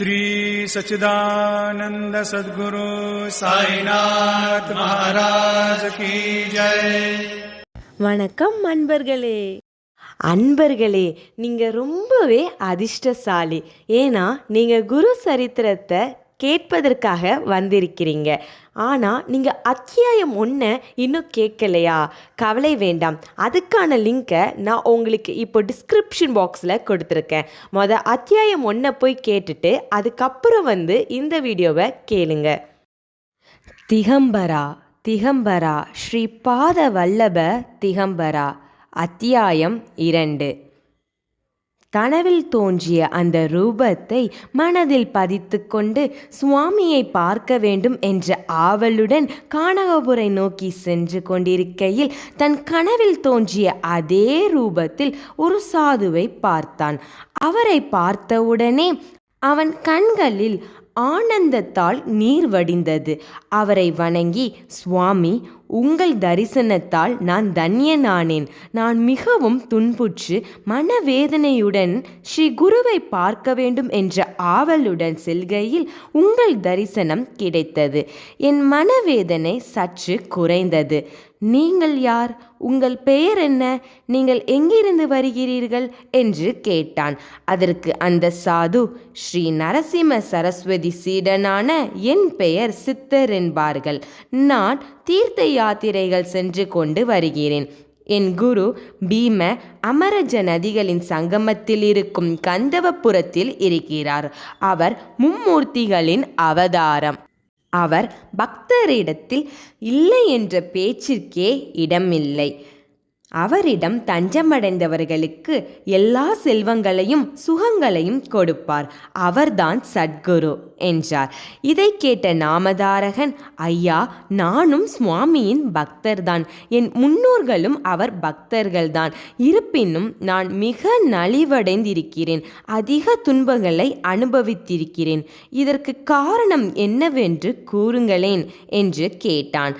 श्री सच्चिदानंद सद्गुरु साईनाथ महाराज की जय வணக்கம் அன்பர்களே அன்பர்களே நீங்க ரொம்பவே அதிர்ஷ்டசாலி ஏன்னா நீங்க குரு சரித்திரத்தை கேட்பதற்காக வந்திருக்கிறீங்க. ஆனால் நீங்கள் அத்தியாயம் ஒன்றை இன்னும் கேட்கலையா? கவலை வேண்டாம். அதுக்கான லிங்க்கை நான் உங்களுக்கு இப்போ டிஸ்கிரிப்ஷன் பாக்ஸில் கொடுத்துருக்கேன். மொதல் அத்தியாயம் ஒன்றை போய் கேட்டுட்டு அதுக்கப்புறம் வந்து இந்த வீடியோவை கேளுங்க. திகம்பரா திகம்பரா ஸ்ரீ பாத வல்லப திகம்பரா அத்தியாயம் இரண்டு. கனவில் தோன்றிய அந்த ரூபத்தை மனதில் பதித்து கொண்டு சுவாமியை பார்க்க வேண்டும் என்ற ஆவலுடன் கானகபுரை நோக்கி சென்று கொண்டிருக்கையில் தன் கனவில் தோன்றிய அதே ரூபத்தில் ஒரு சாதுவை பார்த்தான். அவரை பார்த்தவுடனே அவன் கண்களில் ஆனந்தத்தால் நீர் வடிந்தது. அவரை வணங்கி சுவாமி உங்கள் தரிசனத்தால் நான் தன்யனானேன். நான் மிகவும் துன்புற்று மனவேதனையுடன் ஸ்ரீ குருவை பார்க்க வேண்டும் என்ற ஆவலுடன் செல்கையில் உங்கள் தரிசனம் கிடைத்தது. என் மனவேதனை சற்று குறைந்தது. நீங்கள் யார்? உங்கள் பெயர் என்ன? நீங்கள் எங்கிருந்து வருகிறீர்கள்? என்று கேட்டான். அதற்கு அந்த சாது ஸ்ரீ நரசிம்ம சரஸ்வதி சீடனான என் பெயர் சித்தர் என்பார்கள். நான் தீர்த்த யாத்திரைகள் சென்று கொண்டு வருகிறேன். என் குரு பீம அமரஜ நதிகளின் சங்கமத்தில் இருக்கும் கந்தவபுரத்தில் இருக்கிறார். அவர் மும்மூர்த்திகளின் அவதாரம். அவர் பக்தரிடத்தில் இல்லை என்ற பேச்சிற்கே இடமில்லை. அவரிடம் தஞ்சமடைந்தவர்களுக்கு எல்லா செல்வங்களையும் சுகங்களையும் கொடுப்பார். அவர்தான் சத்குரு என்றார். இதை கேட்ட நாமதாரகன் ஐயா நானும் சுவாமியின் பக்தர்தான். என் முன்னோர்களும் அவர் பக்தர்கள்தான். இருப்பினும் நான் மிக நலிவடைந்திருக்கிறேன். அதிக துன்பங்களை அனுபவித்திருக்கிறேன். இதற்கு காரணம் என்னவென்று கூறுங்களேன் என்று கேட்டான்.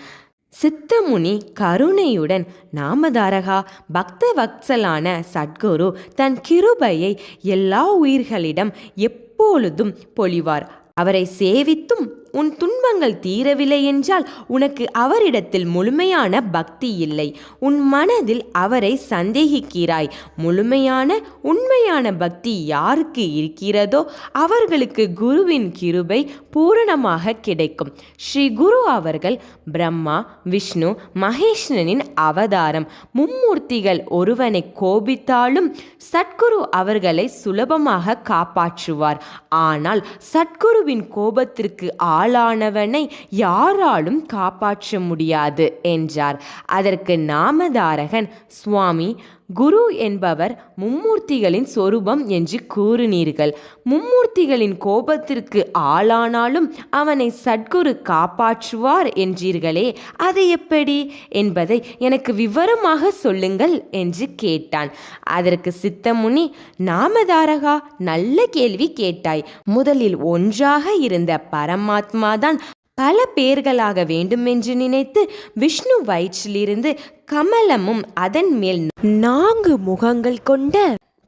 சித்தமுனி கருணையுடன் நாமதாரகா பக்த வத்சலான சத்குரு தன் கிருபையை எல்லா உயிர்களிடம் எப்பொழுதும் பொழிவார். அவரை சேவித்தும் உன் துன்பங்கள் தீரவில்லை என்றால் உனக்கு அவரிடத்தில் முழுமையான பக்தி இல்லை. உன் மனதில் அவரை சந்தேகிக்கிறாய். முழுமையான உண்மையான பக்தி யாருக்கு இருக்கிறதோ அவர்களுக்கு குருவின் கிருபை பூரணமாக கிடைக்கும். ஸ்ரீ குரு அவர்கள் பிரம்மா விஷ்ணு மகேஷ்ணனின் அவதாரம். மும்மூர்த்திகள் ஒருவனை கோபித்தாலும் சத்குரு அவர்களை சுலபமாக காப்பாற்றுவார். ஆனால் சத்குருவின் கோபத்திற்கு ஆளானவனை யாராலும் காப்பாற்ற முடியாது என்றார். அதற்கு நாமதாரகன் சுவாமி குரு என்பவர் மும்மூர்த்திகளின் சொரூபம் என்று கூறினீர்கள். மும்மூர்த்திகளின் கோபத்திற்கு ஆளானாலும் அவனை சத்குரு காப்பாற்றுவார் என்றீர்களே அது எப்படி? என்பதை எனக்கு விவரமாக சொல்லுங்கள் என்று கேட்டான். அதற்கு சித்தமுனி நாமதாரகா நல்ல கேள்வி கேட்டாய். முதலில் ஒன்றாக இருந்த பரமாத்மாதான் பல பேர்களாக வேண்டுமென்று நினைத்து விஷ்ணு வயிற்றிலிருந்து கமலமும் அதன் மேல் நான்கு முகங்கள் கொண்ட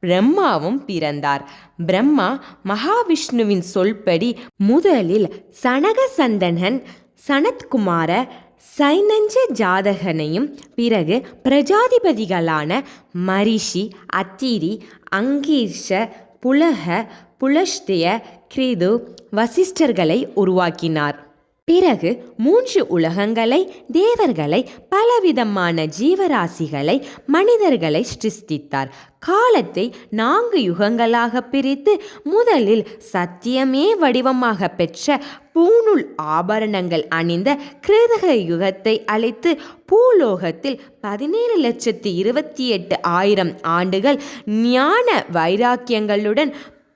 பிரம்மாவும் பிறந்தார். பிரம்மா மகாவிஷ்ணுவின் சொல்படி முதலில் சனகசந்தனன் சனத்குமார சைனஞ்ச ஜாதகனையும் பிறகு பிரஜாதிபதிகளான மரிஷி அத்திரி அங்கீர்ஷ புலக புலஷ்திய கிரிது வசிஷ்டர்களை உருவாக்கினார். பிறகு மூன்று உலகங்களை தேவர்களை பலவிதமான ஜீவராசிகளை மனிதர்களை சிருஷ்டித்தார். காலத்தை நான்கு யுகங்களாக பிரித்து முதலில் சத்தியமே வடிவமாக பெற்ற பூநூல் ஆபரணங்கள் அணிந்த கிருதக யுகத்தை அழைத்து பூலோகத்தில் பதினேழு லட்சத்தி இருபத்தி எட்டு ஆயிரம் ஆண்டுகள் ஞான வைராக்கியங்களுடன்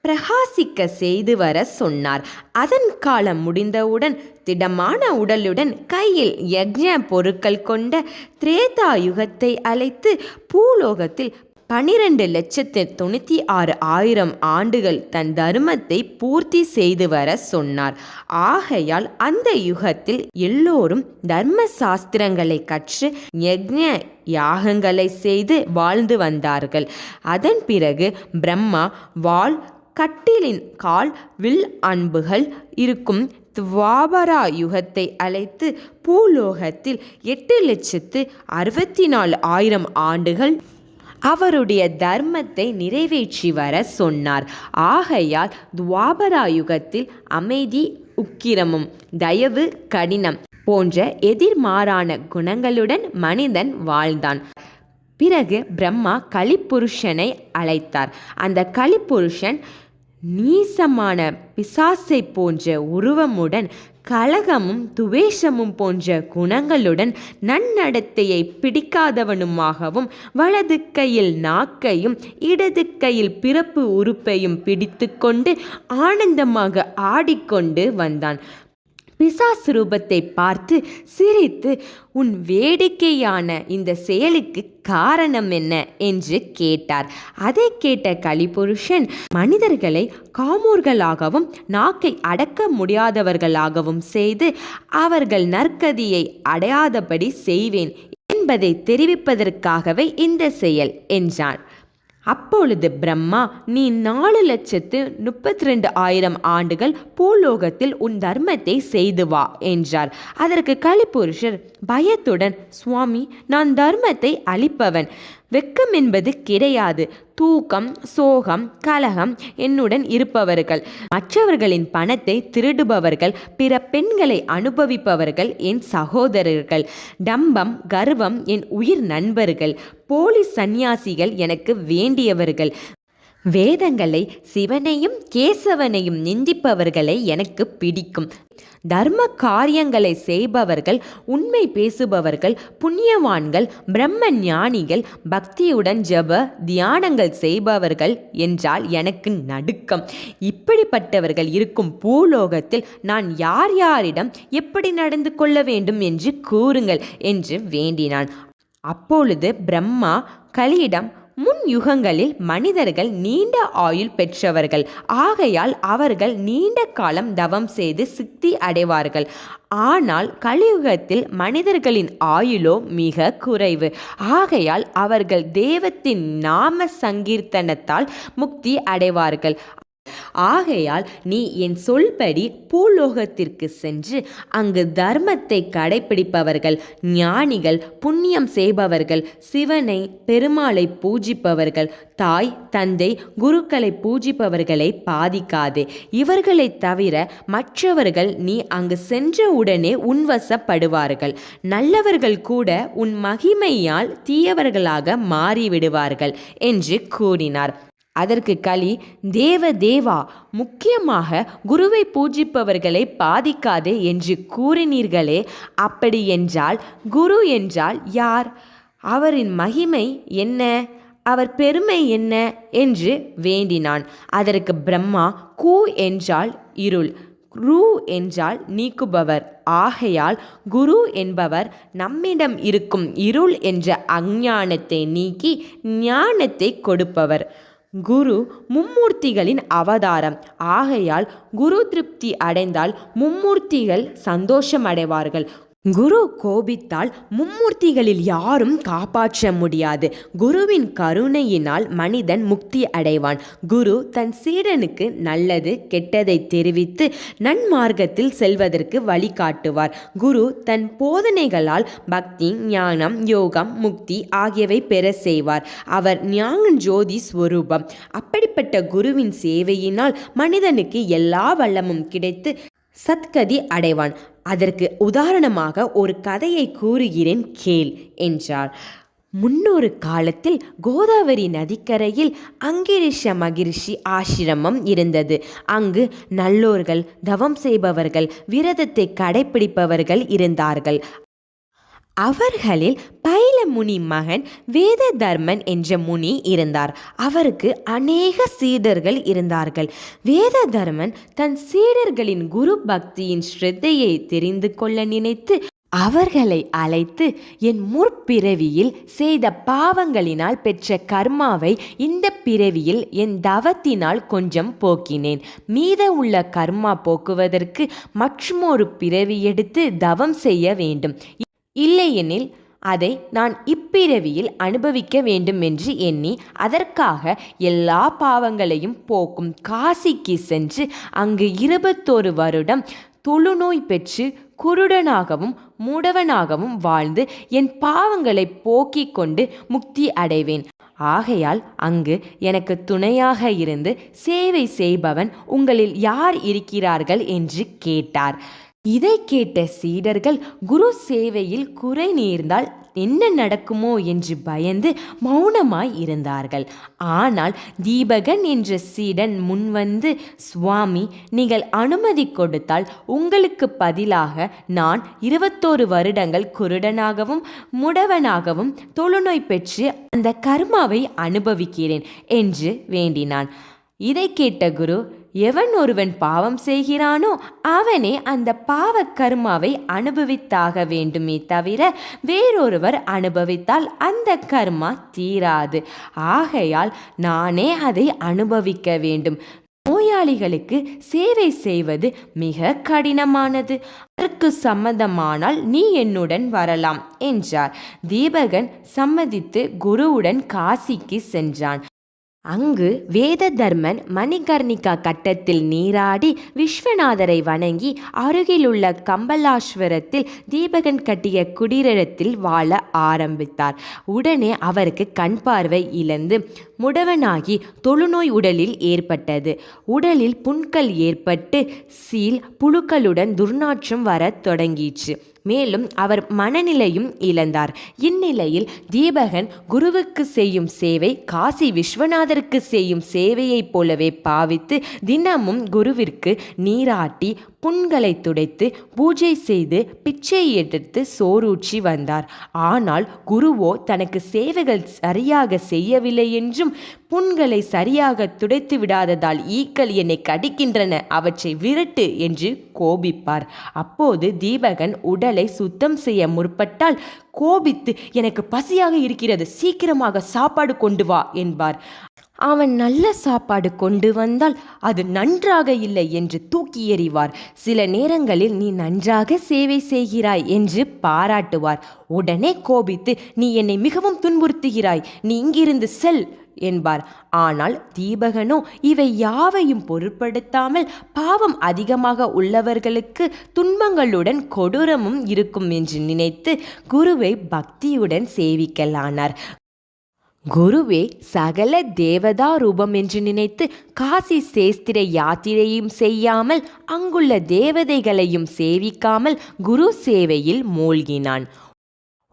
பிரகாசிக்க செய்து வர சொன்னார். அதன் காலம் முடிந்தவுடன் திடமான உடலுடன் கையில் யக்ஞ பொருட்கள் கொண்ட திரேதா யுகத்தை அழைத்து பூலோகத்தில் பனிரெண்டு லட்சத்து தொண்ணூற்றி ஆறு ஆயிரம் ஆண்டுகள் தன் தர்மத்தை பூர்த்தி செய்து வர சொன்னார். ஆகையால் அந்த யுகத்தில் எல்லோரும் தர்ம சாஸ்திரங்களை கற்று யக்ஞ யாகங்களை செய்து வாழ்ந்து வந்தார்கள். அதன் பிறகு பிரம்மா வாள் கட்டிலின் கால் வில் அன்புகள் இருக்கும். துவாபரா யுகத்தை அழைத்து பூலோகத்தில் எட்டு லட்சத்து அறுபத்தி நாலு ஆயிரம் ஆண்டுகள் அவருடைய தர்மத்தை நிறைவேற்றி வர சொன்னார். ஆகையால் துவாபரா யுகத்தில் அமைதி உக்கிரமும் தயவு கடினம் போன்ற எதிர்மாறான குணங்களுடன் மனிதன் வாழ்ந்தான். பிறகு பிரம்மா கலிப்புருஷனை அழைத்தார். அந்த கலிப்புருஷன் நீசமான பிசாசை போன்ற உருவமுடன் கலகமும் துவேஷமும் போன்ற குணங்களுடன் நன்னடத்தையை பிடிக்காதவனுமாகவும் வலது கையில் நாக்கையும் இடது கையில் பிறப்பு உறுப்பையும் பிடித்துக்கொண்டு ஆனந்தமாக ஆடிக்கொண்டு வந்தான். பிசாசு ரூபத்தை பார்த்து சிரித்து உன் வேடிக்கையான இந்த செயலுக்கு காரணம் என்ன? என்று கேட்டார். அதை கேட்ட கலிபுருஷன் மனிதர்களை காமூர்களாகவும் நாக்கை அடக்க முடியாதவர்களாகவும் செய்து அவர்கள் நற்கதியை அடையாதபடி செய்வேன் என்பதை தெரிவிப்பதற்காகவே இந்த செயல் என்றான். அப்பொழுது பிரம்மா நீ நாலு லட்சத்து முப்பத்தி ரெண்டு ஆயிரம் ஆண்டுகள் பூலோகத்தில் உன் தர்மத்தை செய்து வா என்றார். அதற்கு கலிபுருஷர் பயத்துடன் சுவாமி நான் தர்மத்தை அளிப்பவன் வெக்கம் என்பது கிடையாது. தூக்கம் சோகம் கலகம் என்னுடன் இருப்பவர்கள். மற்றவர்களின் பணத்தை திருடுபவர்கள் பிற பெண்களை அனுபவிப்பவர்கள் என் சகோதரர்கள். டம்பம் கர்வம் என் உயிர் நண்பர்கள். போலி சந்நியாசிகள் எனக்கு வேண்டியவர்கள். வேதங்களை சிவனையும் கேசவனையும் நிந்திப்பவர்களை எனக்கு பிடிக்கும். தர்ம காரியங்களை செய்பவர்கள் உண்மை பேசுபவர்கள் புண்ணியவான்கள் பிரம்ம ஞானிகள் பக்தியுடன் ஜப தியானங்கள் செய்பவர்கள் என்றால் எனக்கு நடுக்கம். இப்படிப்பட்டவர்கள் இருக்கும் பூலோகத்தில் நான் யார் யாரிடம் எப்படி நடந்து கொள்ள வேண்டும் என்று கூறுங்கள் என்று வேண்டினான். அப்பொழுது பிரம்மா கலியிடம் முன் யுகங்களில் மனிதர்கள் நீண்ட ஆயுள் பெற்றவர்கள். ஆகையால் அவர்கள் நீண்ட காலம் தவம் செய்து சித்தி அடைவார்கள். ஆனால் கலியுகத்தில் மனிதர்களின் ஆயுளோ மிக குறைவு. ஆகையால் அவர்கள் தேவத்தின் நாம சங்கீர்த்தனத்தால் முக்தி அடைவார்கள். ஆகையால் நீ என் சொல்படி பூலோகத்திற்கு சென்று அங்கு தர்மத்தை கடைபிடிப்பவர்கள் ஞானிகள் புண்ணியம் செய்பவர்கள் சிவனை பெருமாளை பூஜிப்பவர்கள் தாய் தந்தை குருக்களை பூஜிப்பவர்களை பாதிக்காதே. இவர்களை தவிர மற்றவர்கள் நீ அங்கு சென்ற உடனே உன்வசப்படுவார்கள். நல்லவர்கள் கூட உன் மகிமையால் தீயவர்களாக மாறிவிடுவார்கள் என்று கூறினார். அதற்கு களி தேவ தேவா முக்கியமாக குருவை பூஜிப்பவர்களை பாதிக்காதே என்று கூறினீர்களே அப்படி என்றால் குரு என்றால் யார்? அவரின் மகிமை என்ன? அவர் பெருமை என்ன? என்று வேண்டினான். அதற்கு பிரம்மா கூ என்றால் இருள் ரூ என்றால் நீக்குபவர். ஆகையால் குரு என்பவர் நம்மிடம் இருக்கும் இருள் என்ற அஞ்ஞானத்தை நீக்கி ஞானத்தை கொடுப்பவர். குரு மும்மூர்த்திகளின் அவதாரம். ஆகையால் குரு திருப்தி அடைந்தால் மும்மூர்த்திகள் சந்தோஷம் அடைவார்கள். குரு கோபித்தால் மும்மூர்த்திகளில் யாரும் காப்பாற்ற முடியாது. குருவின் கருணையினால் மனிதன் முக்தி அடைவான். குரு தன் சீடனுக்கு நல்லது கெட்டதை தெரிவித்து நன்மார்க்கத்தில் செல்வதற்கு வழிகாட்டுவார். குரு தன் போதனைகளால் பக்தி ஞானம் யோகம் முக்தி ஆகியவை பெற செய்வார். அவர் ஞான ஜோதி ஸ்வரூபம். அப்படிப்பட்ட குருவின் சேவையினால் மனிதனுக்கு எல்லா வல்லமும் கிடைத்து சத்கதி அடைவான். அதற்கு உதாரணமாக ஒரு கதையை கூறுகிறேன் கேள் என்றார். முன்னொரு காலத்தில் கோதாவரி நதிக்கரையில் அங்கிரிஷ மகிரிஷி ஆசிரமம் இருந்தது. அங்கு நல்லோர்கள் தவம் செய்பவர்கள் விரதத்தை கடைபிடிப்பவர்கள் இருந்தார்கள். அவர்களில் பைல முனி மகன் வேத தர்மன் என்ற முனி இருந்தார். அவருக்கு அநேக சீடர்கள் இருந்தார்கள். வேத தர்மன் தன் சீடர்களின் குரு பக்தியின் ஸ்ரத்தையை தெரிந்து கொள்ள நினைத்து அவர்களை அழைத்து என் முற்பிறவியில் செய்த பாவங்களினால் பெற்ற கர்மாவை இந்த பிறவியில் என் தவத்தினால் கொஞ்சம் போக்கினேன். மீத உள்ள கர்மா போக்குவதற்கு மற்றுமொரு பிறவி எடுத்து தவம் செய்ய வேண்டும். இல்லையெனில் அதை நான் இப்பிறவியில் அனுபவிக்க வேண்டும் என்று எண்ணி அதற்காக எல்லா பாவங்களையும் போக்கும் காசிக்கு சென்று அங்கு இருபத்தோரு வருடம் தொழுநோய் பெற்று குருடனாகவும் மூடவனாகவும் வாழ்ந்து என் பாவங்களை போக்கிக் கொண்டு முக்தி அடைவேன். ஆகையால் அங்கு எனக்கு துணையாக இருந்து சேவை செய்பவன் உங்களில் யார் இருக்கிறார்கள் என்று கேட்டார். இதை கேட்ட சீடர்கள் குரு சேவையில் குறை நேர்ந்தால் என்ன நடக்குமோ என்று பயந்து மௌனமாய் இருந்தார்கள். ஆனால் தீபகன் என்ற சீடன் முன்வந்து சுவாமி நீங்கள் அனுமதி கொடுத்தால் உங்களுக்கு பதிலாக நான் இருபத்தோரு வருடங்கள் குருடனாகவும் முடவனாகவும் தொழுநோய் பெற்று அந்த கர்மாவை அனுபவிக்கிறேன் என்று வேண்டினான். இதை கேட்ட குரு எவன் ஒருவன் பாவம் செய்கிறானோ அவனே அந்த பாவ கர்மாவை அனுபவித்தாக வேண்டுமே தவிர வேறொருவர் அனுபவித்தால் அந்த கர்மா தீராது. ஆகையால் நானே அதை அனுபவிக்க வேண்டும். நோயாளிகளுக்கு சேவை செய்வது மிக கடினமானது. அதற்கு சம்மதமானால் நீ என்னுடன் வரலாம் என்றார். தீபகன் சம்மதித்து குருவுடன் காசிக்கு சென்றான். அங்கு வேத தர்மன் மணிகர்ணிகா கட்டத்தில் நீராடி விஸ்வநாதரை வணங்கி அருகிலுள்ள கம்பலாஸ்வரத்தில் தீபகன் கட்டிய குடிரத்தில் வாழ ஆரம்பித்தார். உடனே அவருக்கு கண் பார்வை இழந்து முடவனாகி தொழுநோய் உடலில் ஏற்பட்டது. உடலில் புண்கள் ஏற்பட்டு சீல் புழுக்களுடன் துர்நாற்றம் வரத் தொடங்கிற்று. மேலும் அவர் மனநிலையும் இழந்தார். இந்நிலையில் தீபகன் குருவுக்கு செய்யும் சேவை காசி விஸ்வநாதருக்கு செய்யும் சேவையைப் போலவே பாவித்து தினமும் குருவிற்கு நீராட்டி புண்களை துடைத்து பூஜை செய்து பிச்சை எடுத்து சோறூற்றி வந்தார். ஆனால் குருவோ தனக்கு சேவைகள் சரியாக செய்யவில்லை என்றும் புண்களை சரியாக துடைத்து விடாததால் ஈக்கள் என்னை கடிக்கின்றன அவற்றை விரட்டு என்று கோபிப்பார். அப்போது தீபகன் உடலை சுத்தம் செய்ய முற்பட்டால் கோபித்து எனக்கு பசியாக இருக்கிறது சீக்கிரமாக சாப்பாடு கொண்டு வா என்பார். அவன் நல்ல சாப்பாடு கொண்டு வந்தால் அது நன்றாக இல்லை என்று தூக்கி எறிவார். சில நேரங்களில் நீ நன்றாக சேவை செய்கிறாய் என்று பாராட்டுவார். உடனே கோபித்து நீ என்னை மிகவும் துன்புறுத்துகிறாய். நீ இங்கிருந்து செல் என்பார். ஆனால் தீபகனோ இவை யாவையும் பொருட்படுத்தாமல் பாவம் அதிகமாக உள்ளவர்களுக்கு துன்பங்களுடன் கொடூரமும் இருக்கும் என்று நினைத்து குருவை பக்தியுடன் சேவிக்கலானார். குருவே சகல தேவதா ரூபம் என்று நினைத்து காசி சேஸ்திர யாத்திரையும் செய்யாமல் அங்குள்ள தேவதைகளையும் சேவிக்காமல் குரு சேவையில் மூழ்கினான்.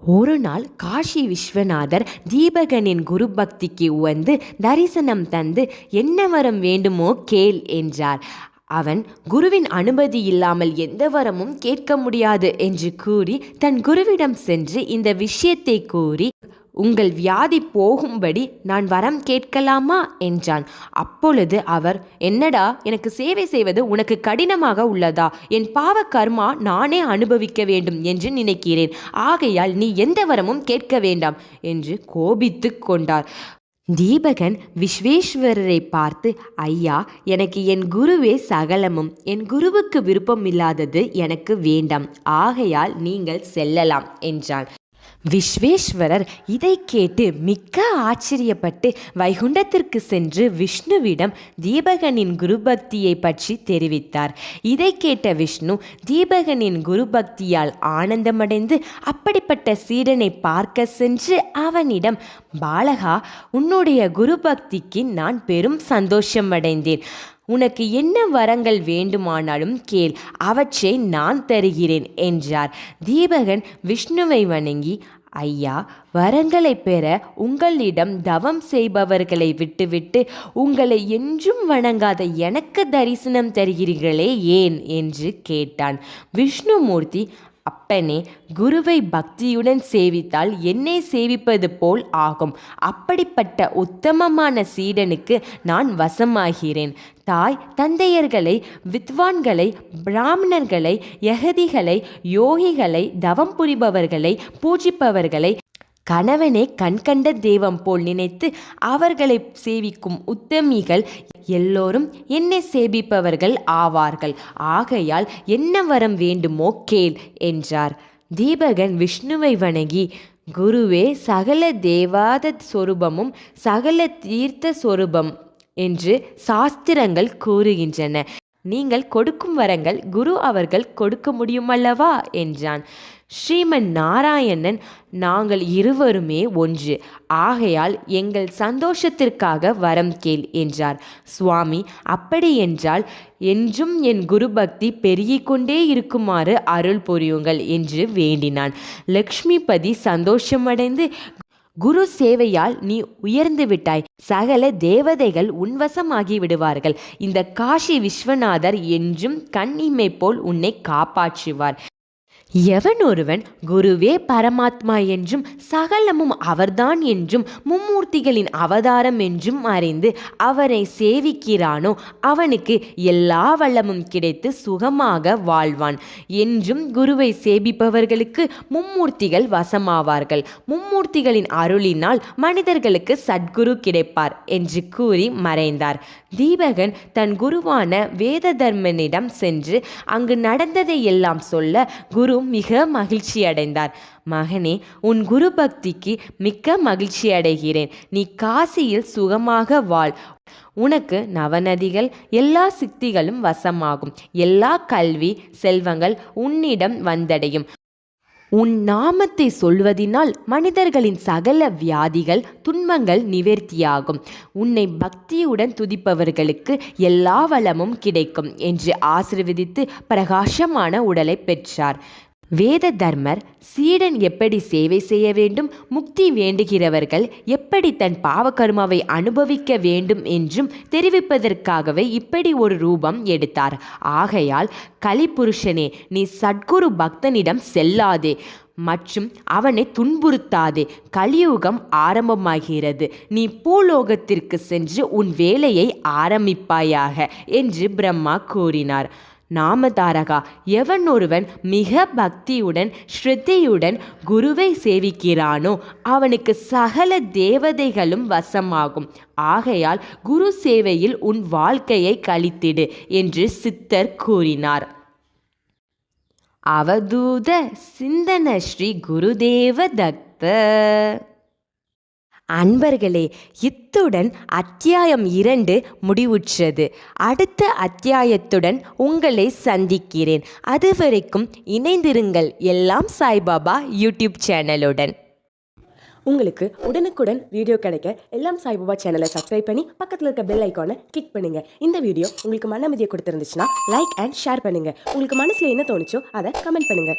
ஒரு நாள் காஷி விஸ்வநாதர் தீபகனின் குரு பக்திக்கு உவந்து தரிசனம் தந்து என்ன வரம் வேண்டுமோ கேள் என்றார். அவன் குருவின் அனுமதி இல்லாமல் எந்த வரமும் கேட்க முடியாது என்று கூறி தன் குருவிடம் சென்று இந்த விஷயத்தை கூறி உங்கள் வியாதி போகும்படி நான் வரம் கேட்கலாமா? என்றான். அப்பொழுது அவர் என்னடா எனக்கு சேவை செய்வது உனக்கு கடினமாக உள்ளதா? என் பாவ கர்மா நானே அனுபவிக்க வேண்டும் என்று நினைக்கிறேன். ஆகையால் நீ எந்த வரமும் கேட்க வேண்டாம் என்று கோபித்து கொண்டார். தீபகன் விஸ்வேஸ்வரரை பார்த்து ஐயா எனக்கு என் குருவே சகலமும். என் குருவுக்கு விருப்பம் இல்லாதது எனக்கு வேண்டாம். ஆகையால் நீங்கள் செல்லலாம் என்றான். விஸ்வேஸ்வரர் இதை கேட்டு மிக்க ஆச்சரியப்பட்டு வைகுண்டத்திற்கு சென்று விஷ்ணுவிடம் தீபகனின் குருபக்தியை பற்றி தெரிவித்தார். இதை கேட்ட விஷ்ணு தீபகனின் குருபக்தியால் ஆனந்தமடைந்து அப்படிப்பட்ட சீடனை பார்க்க சென்று அவனிடம் பாலகா உன்னுடைய குருபக்திக்கு நான் பெரும் சந்தோஷமடைந்தேன். உனக்கு என்ன வரங்கள் வேண்டுமானாலும் கேள் அவற்றை நான் தருகிறேன் என்றார். தீபகன் விஷ்ணுவை வணங்கி ஐயா வரங்களை பெற உங்களிடம் தவம் செய்பவர்களை விட்டுவிட்டு உங்களை என்றும் வணங்காத எனக்கு தரிசனம் தருகிறீர்களே ஏன்? என்று கேட்டான். விஷ்ணுமூர்த்தி அப்பனே குருவை பக்தியுடன் சேவித்தால் என்னை சேவிப்பது போல் ஆகும். அப்படிப்பட்ட உத்தமமான சீடனுக்கு நான் வசமாகிறேன். தாய் தந்தையர்களை வித்வான்களை பிராமணர்களை யகதிகளை யோகிகளை தவம் புரிபவர்களை பூஜிப்பவர்களை கணவனை கண்கண்ட தெய்வம் போல் நினைத்து அவர்களை சேவிக்கும் உத்தமிகள் எல்லோரும் என்னை சேவிப்பவர்கள் ஆவார்கள். ஆகையால் என்ன வரம் வேண்டுமோ கேள் என்றார். தீபகன் விஷ்ணுவை வணங்கி குருவே சகல தேவாத சொரூபமும் சகல தீர்த்த சொரூபம் என்று சாஸ்திரங்கள் கூறுகின்றன. நீங்கள் கொடுக்கும் வரங்கள் குரு அவர்கள் கொடுக்க முடியுமல்லவா? என்றான். ஸ்ரீமன் நாராயணன் நாங்கள் இருவருமே ஒன்று. ஆகையால் எங்கள் சந்தோஷத்திற்காக வரம் கேள் என்றார். சுவாமி அப்படியென்றால் என்றும் என் குரு பக்தி பெருகிக்கொண்டே இருக்குமாறு அருள் புரியுங்கள் என்று வேண்டினான். லக்ஷ்மிபதி சந்தோஷமடைந்து குரு சேவையால் நீ உயர்ந்து விட்டாய். சகல தேவதைகள் உன்வசமாகி விடுவார்கள். இந்த காஷி விஸ்வநாதர் என்றும் கண்ணிமை போல் உன்னை காப்பாற்றுவார். எவன் ஒருவன் குருவே பரமாத்மா என்றும் சகலமும் அவர்தான் என்றும் மும்மூர்த்திகளின் அவதாரம் என்றும் அறிந்து அவரை சேவிக்கிறானோ அவனுக்கு எல்லா வளமும் கிடைத்து சுகமாக வாழ்வான். என்றும் குருவை சேவிப்பவர்களுக்கு மும்மூர்த்திகள் வசமாவார்கள். மும்மூர்த்திகளின் அருளினால் மனிதர்களுக்கு சத்குரு கிடைப்பார் என்று கூறி மறைந்தார். தீபகன் தன் குருவான வேத தர்மனிடம் சென்று அங்கு நடந்ததை எல்லாம் சொல்ல குரு மிக மகிழ்ச்சி அடைந்தார் மகனே உன் குரு பக்திக்கு மிக்க மகிழ்ச்சி அடைகிறேன் நீ காசியில் சுகமாக வாழ். உனக்கு நவநதிகள் எல்லா சித்திகளும் வசமாகும். எல்லா கல்வி செல்வங்கள் உன்னிடம் வந்தடையும். உன் நாமத்தை சொல்வதினால் மனிதர்களின் சகல வியாதிகள் துன்பங்கள் நிவர்த்தியாகும். உன்னை பக்தியுடன் துதிப்பவர்களுக்கு எல்லா வளமும் கிடைக்கும் என்று ஆசிர்வதித்து பிரகாசமான உடலை பெற்றார். வேத தர்மர் சீடன் எப்படி சேவை செய்ய வேண்டும் முக்தி வேண்டுகிறவர்கள் எப்படி தன் பாவகர்மாவை அனுபவிக்க வேண்டும் என்றும் தெரிவிப்பதற்காகவே இப்படி ஒரு ரூபம் எடுத்தார். ஆகையால் கலிபுருஷனே நீ சத்குரு பக்தனிடம் செல்லாதே மற்றும் அவனை துன்புறுத்தாதே. கலியுகம் ஆரம்பமாகிறது. நீ பூலோகத்திற்கு சென்று உன் வேலையை ஆரம்பிப்பாயாக என்று பிரம்மா கூறினார். நாமதாரகா. எவன் ஒருவன் மிக பக்தியுடன் ஸ்ரத்தையுடன் குருவை சேவிக்கிறானோ அவனுக்கு சகல தேவதைகளும் வசமாகும். ஆகையால் குரு சேவையில் உன் வாழ்க்கையை கழித்திடு என்று சித்தர் கூறினார். அவதூத சிந்தன ஸ்ரீ குருதேவ தக்த அன்பர்களே இத்துடன் அத்தியாயம் இரண்டு முடிவுற்றது. அடுத்த அத்தியாயத்துடன் உங்களை சந்திக்கிறேன். அதுவரைக்கும் இணைந்திருங்கள் எல்லாம் சாய்பாபா யூடியூப் சேனலுடன். உங்களுக்கு உடனுக்குடன் வீடியோ கிடைக்க எல்லாம் சாய்பாபா சேனலை சப்ஸ்கிரைப் பண்ணி பக்கத்தில் இருக்க பெல் ஐக்கானை கிளிக் பண்ணுங்க. இந்த வீடியோ உங்களுக்கு மன அமைதியை கொடுத்துருந்துச்சுன்னா லைக் அண்ட் ஷேர் பண்ணுங்க. உங்களுக்கு மனசில் என்ன தோணுச்சோ அதை கமெண்ட் பண்ணுங்க.